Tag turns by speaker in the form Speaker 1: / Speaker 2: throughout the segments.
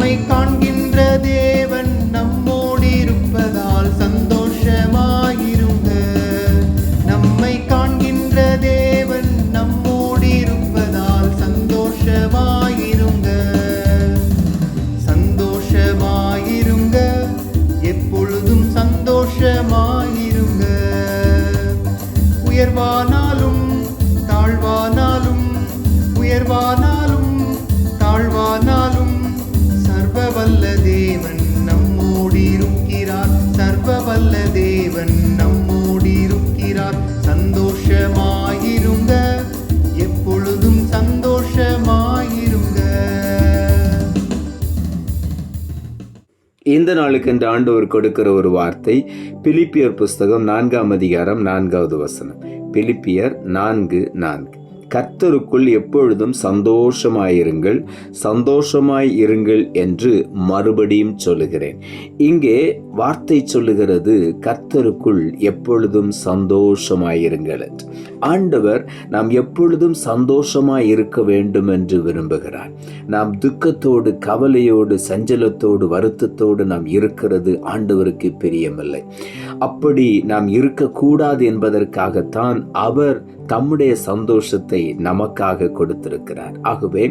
Speaker 1: நம்மை காண்கின்றதே. வல்ல தேவன் நம்மோடிருக்கிறார். சந்தோஷமாயிருங்க. எப்பொழுதும் சந்தோஷமாயிருங்க.
Speaker 2: இந்த நாளுக்கு என்று ஆண்டவர் கொடுக்கிற ஒரு வார்த்தை பிலிப்பியர் புஸ்தகம் நான்காம் அதிகாரம் நான்காவது வசனம். பிலிப்பியர் நான்கு நான்கு. கர்த்தருக்குள் எப்பொழுதும் சந்தோஷமாயிருங்கள் சந்தோஷமாய் இருங்கள் என்று மறுபடியும் சொல்லுகிறேன். இங்கே வார்த்தை சொல்லுகிறது கர்த்தருக்குள் எப்பொழுதும் சந்தோஷமாயிருங்கள் ஆண்டவர் நாம் எப்பொழுதும் சந்தோஷமாய் இருக்க வேண்டும் என்று விரும்புகிறார். நாம் துக்கத்தோடு கவலையோடு சஞ்சலத்தோடு வருத்தத்தோடு நாம் இருக்கிறது ஆண்டவருக்கு பிரியமில்லை. அப்படி நாம் இருக்கக்கூடாது என்பதற்காகத்தான் அவர் தம்முடைய சந்தோஷத்தை நமக்காக கொடுத்திருக்கிறார். ஆகவே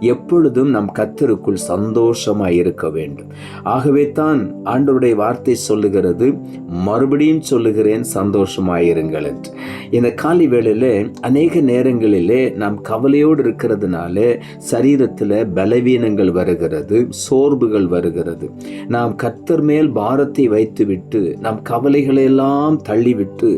Speaker 2: எப்பொழுதும் நம் கத்தருக்குள் சந்தோஷமாக இருக்க வேண்டும். ஆகவே தான் ஆண்டவருடைய வார்த்தை சொல்லுகிறது மறுபடியும் சொல்லுகிறேன் சந்தோஷமாயிருங்கள் என்று. இந்த காலை வேளையில் அநேக நேரங்களிலே நாம் கவலையோடு இருக்கிறதுனால சரீரத்தில் பலவீனங்கள் வருகிறது சோர்வுகள் வருகிறது. நாம் கத்தர் மேல் பாரத்தை வைத்துவிட்டு நாம் கவலைகளை எல்லாம் தள்ளிவிட்டு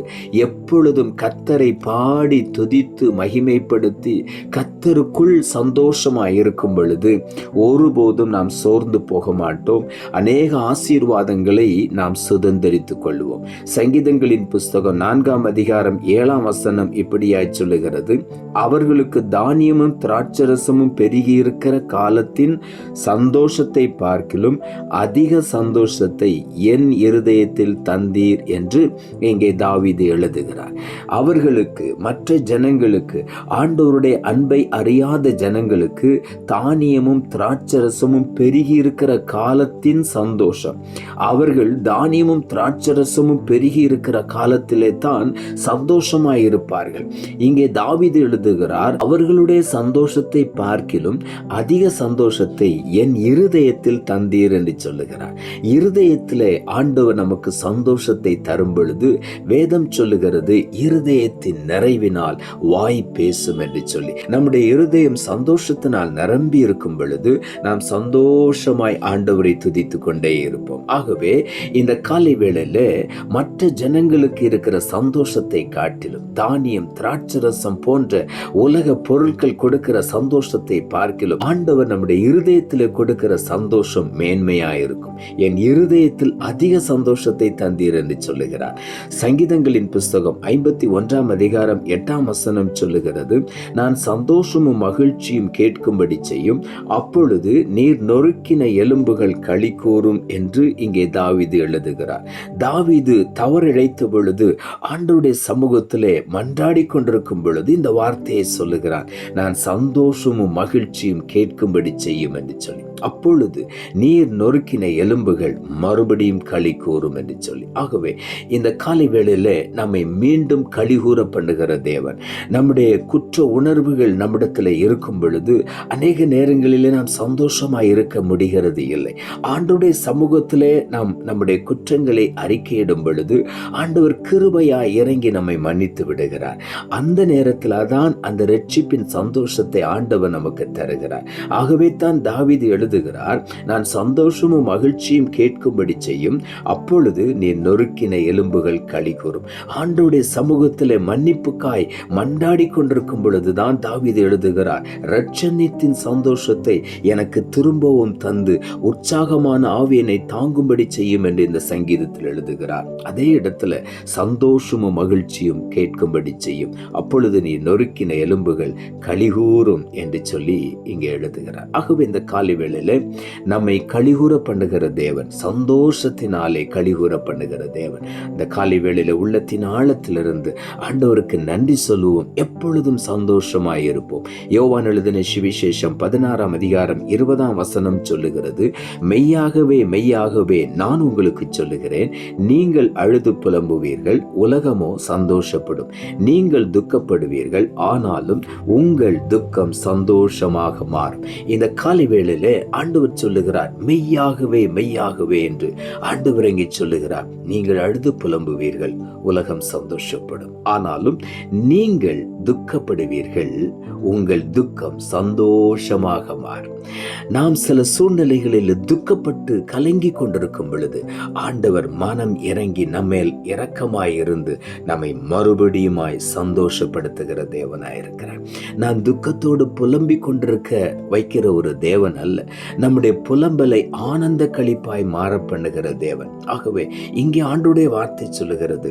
Speaker 2: எப்பொழுதும் கத்தரை பாடி துதித்து மகிமைப்படுத்தி கத்தருக்குள் சந்தோஷமாக இருக்கும் பொழுது ஒருபோதும் நாம் சோர்ந்து போக மாட்டோம். அநேக ஆசீர்வாதங்களை நாம் சுதந்திரித்துக் கொள்வோம். சங்கீதங்களின் புஸ்தகம் நான்காம் அதிகாரம் ஏழாம் வசனம் இப்படியாய் சொல்லுகிறது. அவர்களுக்கு தானியமும் திராட்சரசமும் பெருகி இருக்கிற காலத்தின் சந்தோஷத்தை பார்க்கிலும் அதிக சந்தோஷத்தை என் இருதயத்தில் தந்தீர் என்று இங்கே தாவிது எழுதுகிறார். அவர்களுக்கு மற்ற ஜனங்களுக்கு ஆண்டோருடைய அன்பை அறியாத ஜனங்களுக்கு தானியமும் திராட்சரசமும் பெருகி இருக்கிற காலத்தின் சந்தோஷம். அவர்கள் தானியமும் திராட்சரசமும் பெருகி இருக்கிற காலத்திலே தான் சந்தோஷமாய் இருப்பார்கள் இங்கே தாவிது எழுதுகிறார் அவர்களுடைய சந்தோஷத்தை பார்க்கிலும் அதிக சந்தோஷத்தை என் இருதயத்தில் தந்தீர் என்று சொல்லுகிறார். இருதயத்திலே ஆண்டவர் நமக்கு சந்தோஷத்தை தரும் பொழுது வேதம் சொல்லுகிறது இருதயத்தின் நிறை நிறைவினால் வாய் பேசும் என்று சொல்லி நம்முடைய இருதயம் சந்தோஷத்தினால் நிரம்பி இருக்கும் பொழுது நாம் சந்தோஷமாய் ஆண்டவரை துதித்து கொண்டே இருப்போம். ஆகவே இந்த காலை வேளையில மற்ற ஜனங்களுக்கு இருக்கிற சந்தோஷத்தை காட்டிலும் தானியம் திராட்சரசம் போன்ற உலக பொருட்கள் கொடுக்கிற சந்தோஷத்தை பார்க்கிலும் ஆண்டவர் நம்முடைய இருதயத்தில் கொடுக்கிற சந்தோஷம் மேன்மையா இருக்கும். என் இருதயத்தில் அதிக சந்தோஷத்தை தந்தீர் என்று சொல்லுகிறார். சங்கீதங்களின் புஸ்தகம் ஐம்பத்தி ஒன்றாம் அதிகாரம் எட்டாம் வசனம் சொல்லுகிறது நான் சந்தோஷமும் மகிழ்ச்சியும் கேட்கும்படி செய்யும். அப்பொழுது நீர் நொறுக்கின எலும்புகள் களி கூறும் என்று இங்கே தாவீது எழுதுகிறார். தாவிது தவறிழைத்த பொழுது ஆண்டவருடைய சமூகத்திலே மன்றாடி கொண்டிருக்கும் பொழுது இந்த வார்த்தையை சொல்லுகிறார் நான் சந்தோஷமும் மகிழ்ச்சியும் கேட்கும்படி செய்யும் என்று சொல்லி. அப்பொழுது நீர் நொறுக்கின எலும்புகள் மறுபடியும் களி கூறும் என்று சொல்லி. ஆகவே இந்த காலை வேளையில நம்மை மீண்டும் கழிகூற பண்ணுகிற தேவன். நம்முடைய குற்ற உணர்வுகள் நம்மிடத்தில் இருக்கும் பொழுது அநேக நேரங்களிலே நாம் சந்தோஷமாக இருக்க முடிகிறது இல்லை. ஆண்டுடைய சமூகத்திலே நாம் நம்முடைய குற்றங்களை அறிக்கையிடும் பொழுது ஆண்டவர் கிருபையாய் இறங்கி நம்மை மன்னித்து விடுகிறார். அந்த நேரத்தில் தான் அந்த ரட்சிப்பின் சந்தோஷத்தை ஆண்டவர் நமக்கு தருகிறார். ஆகவே தான் தாவிது எழு எழுதுகிறார் நான் சந்தோஷமும் மகிழ்ச்சியும் கேட்கும்படி செய்யும். அப்பொழுது நீ நொறுக்கின எலும்புகள் களி கூறும். ஆண்டோடைய சமூகத்தில் மன்னிப்புக்காய் மண்டாடி கொண்டிருக்கும் பொழுதுதான் தாவீது எழுதுகிறார். ரட்சணித்தின் சந்தோஷத்தை எனக்கு திரும்பவும் தந்து உற்சாகமான ஆவியனை தாங்கும்படி செய்யும் என்று இந்த சங்கீதத்தில் எழுதுகிறார். அதே இடத்துல சந்தோஷமும் மகிழ்ச்சியும் கேட்கும்படி செய்யும். அப்பொழுது நீ நொறுக்கின எலும்புகள் கலிகூறும் என்று சொல்லி இங்கே எழுதுகிறார். ஆகவே இந்த காலை வேளையில நம்மை கலிகூற பண்ணுகிற தேவன் சந்தோஷத்தினாலே கலிகூற பண்ணுகிற தேவன். இந்த காலை வேளையில் உள்ளத்தின் ஆழத்திலிருந்து ஆண்டவருக்கு நன்றி சொல்லுவோம். எப்பொழுதும் சந்தோஷமாய் இருப்போம். யோவான் எழுதின சுவிசேஷம் பதினாறாம் அதிகாரம் இருபதாம் வசனம் சொல்லுகிறது மெய்யாகவே மெய்யாகவே நான் உங்களுக்கு சொல்லுகிறேன். நீங்கள் அழுது புலம்புவீர்கள் உலகமோ சந்தோஷப்படும். நீங்கள் துக்கப்படுவீர்கள் ஆனாலும் உங்கள் துக்கம் சந்தோஷமாக மாறும். இந்த காலை வேளையிலே ஆண்டவர் சொல்லுகிறார் மெய்யாகவே மெய்யாகவே என்று ஆண்டவர் இங்கே சொல்லுகிறார். நீங்கள் அழுது புலம்புவீர்கள் உலகம் சந்தோஷப்படும். ஆனாலும் நீங்கள் துக்கப்படுவீர்கள். உங்கள் துக்கம் சந்தோஷமாக மாறும். நாம் சில சூழ்நிலைகளில் துக்கப்பட்டு கலங்கி கொண்டிருக்கும் பொழுது ஆண்டவர் மனம் இறங்கி நம்மேல் இரக்கமாய் இருந்து நம்மை மறுபடியுமாய் சந்தோஷப்படுத்துகிற தேவனாயிருக்கிறார் நான் துக்கத்தோடு புலம்பிக் கொண்டிருக்க வைக்கிற ஒரு தேவன் அல்ல. நம்முடைய புலம்பலை ஆனந்த கழிப்பாய் மாற பண்ணுகிற தேவன். ஆகவே இங்கே ஆண்டுடைய வார்த்தை சொல்லுகிறது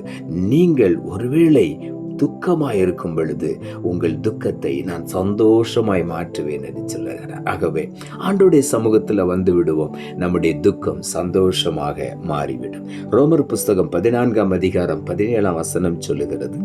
Speaker 2: நீங்கள் ஒருவேளை துக்கமாய் இருக்கும் பொழுது உங்கள் துக்கத்தை நான் சந்தோஷமாய் மாற்றுவேன் என்று சொல்லுகிறார். ஆகவே ஆண்டோடைய சமூகத்தில் வந்து விடுவோம். நம்முடைய துக்கம் சந்தோஷமாக மாறிவிடும். ரோமர் புஸ்தகம் பதினான்காம் அதிகாரம் பதினேழாம் வசனம் சொல்லுகிறது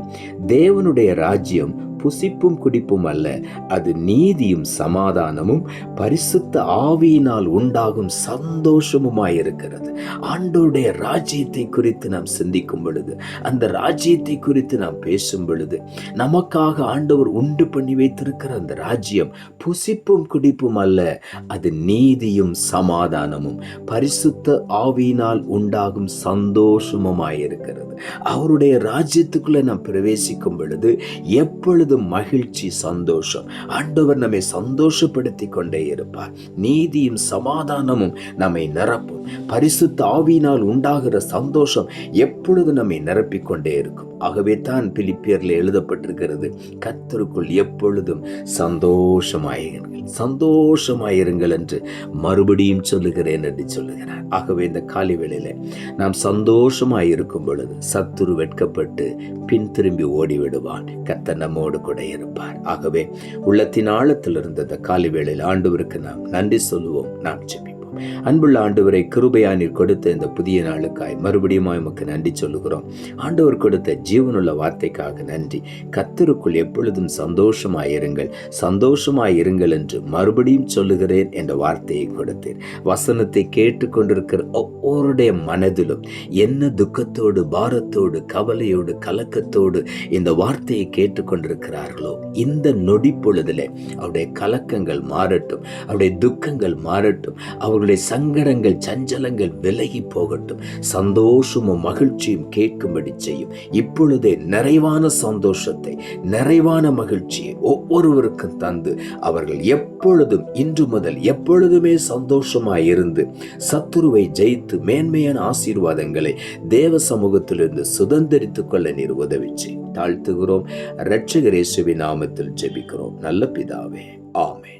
Speaker 2: தேவனுடைய ராஜ்யம் புசிப்பும் குடிப்பும் அல்ல அது நீதியும் சமாதானமும் பரிசுத்த ஆவியினால் உண்டாகும் சந்தோஷமுமாயிருக்கிறது. ஆண்டோருடைய ராஜ்யத்தை குறித்து நாம் சிந்திக்கும் பொழுது அந்த ராஜ்யத்தை குறித்து நாம் பேசும் பொழுது நமக்காக ஆண்டவர் உண்டு பண்ணி வைத்திருக்கிற அந்த ராஜ்யம் புசிப்பும் குடிப்பும் அல்ல அது நீதியும் சமாதானமும் பரிசுத்த ஆவியினால் உண்டாகும் சந்தோஷமுமாயிருக்கிறது. அவருடைய ராஜ்யத்துக்குள்ள நாம் பிரவேசிக்கும் பொழுது எப்பொழுது எப்பொழுது மகிழ்ச்சி சந்தோஷம். ஆண்டவர் நம்மை சந்தோஷப்படுத்தி கொண்டே இருப்பார். நீதியும் சமாதானமும் நம்மை நிரப்பும். பரிசுத்த ஆவியினால் உண்டாகிற சந்தோஷம் எப்பொழுது நம்மை நிரப்பிக்கொண்டே இருக்கும். ஆகவே தான் பிலிப்பியர்ல எழுதப்பட்டிருக்கிறது கத்தருக்குள் எப்பொழுதும் சந்தோஷமாயிருங்கள். சந்தோஷமாயிருங்கள் என்று மறுபடியும் சொல்லுகிறேன் என்று சொல்லுகிறார். ஆகவே இந்த காலை வேளையில் நாம் சந்தோஷமாயிருக்கும் பொழுது சத்துரு வெட்கப்பட்டு பின் திரும்பி ஓடிவிடுவான். கத்த நம்மோடு கூட இருப்பார். ஆகவே உள்ளத்தின் ஆழத்தில் இருந்த இந்த காலை வேளையில் ஆண்டவருக்கு நாம் நன்றி சொல்லுவோம் நாம் ஜெபிப்போம். அன்புள்ள ஆண்டவரை கிருபையா நீர் கொடுத்த இந்த புதிய நாளுக்காய் மறுபடியும் உமக்கு நன்றி சொல்லுகிறோம். ஆண்டவர் கொடுத்த ஜீவனுள்ள வார்த்தைக்காக நன்றி. கத்தருக்குள் எப்பொழுதும் சந்தோஷமாயிருங்கள். சந்தோஷமாயிருங்கள் என்று மறுபடியும் சொல்லுகிறேன் என்ற வார்த்தையை கொடுத்தேன் வசனத்தை கேட்டுக்கொண்டிருக்கிற ஒவ்வொருடைய மனதிலும் என்ன துக்கத்தோடு பாரத்தோடு கவலையோடு கலக்கத்தோடு இந்த வார்த்தையை கேட்டுக்கொண்டிருக்கிறார்களோ இந்த நொடி பொழுதிலே அவருடைய கலக்கங்கள் மாறட்டும் அவருடைய துக்கங்கள் மாறட்டும் அவர் அவருடைய சங்கடங்கள் சஞ்சலங்கள் விலகி போகட்டும். சந்தோஷமும் மகிழ்ச்சியும் கேட்கும்படி செய்யும். இப்பொழுதே நிறைவான சந்தோஷத்தை நிறைவான மகிழ்ச்சியை ஒவ்வொருவருக்கும் தந்து அவர்கள் எப்பொழுதும் இன்று முதல் எப்பொழுதுமே சந்தோஷமாய் இருந்து சத்துருவை ஜெயித்து மேன்மையான ஆசீர்வாதங்களை தேவ சமூகத்திலிருந்து சுதந்திரித்துக் கொள்ள நீர் உதவிச்சு தாழ்த்துகிறோம். இரட்சகரேசுவின் நாமத்தில் ஜெபிக்கிறோம். நல்ல பிதாவே. ஆமே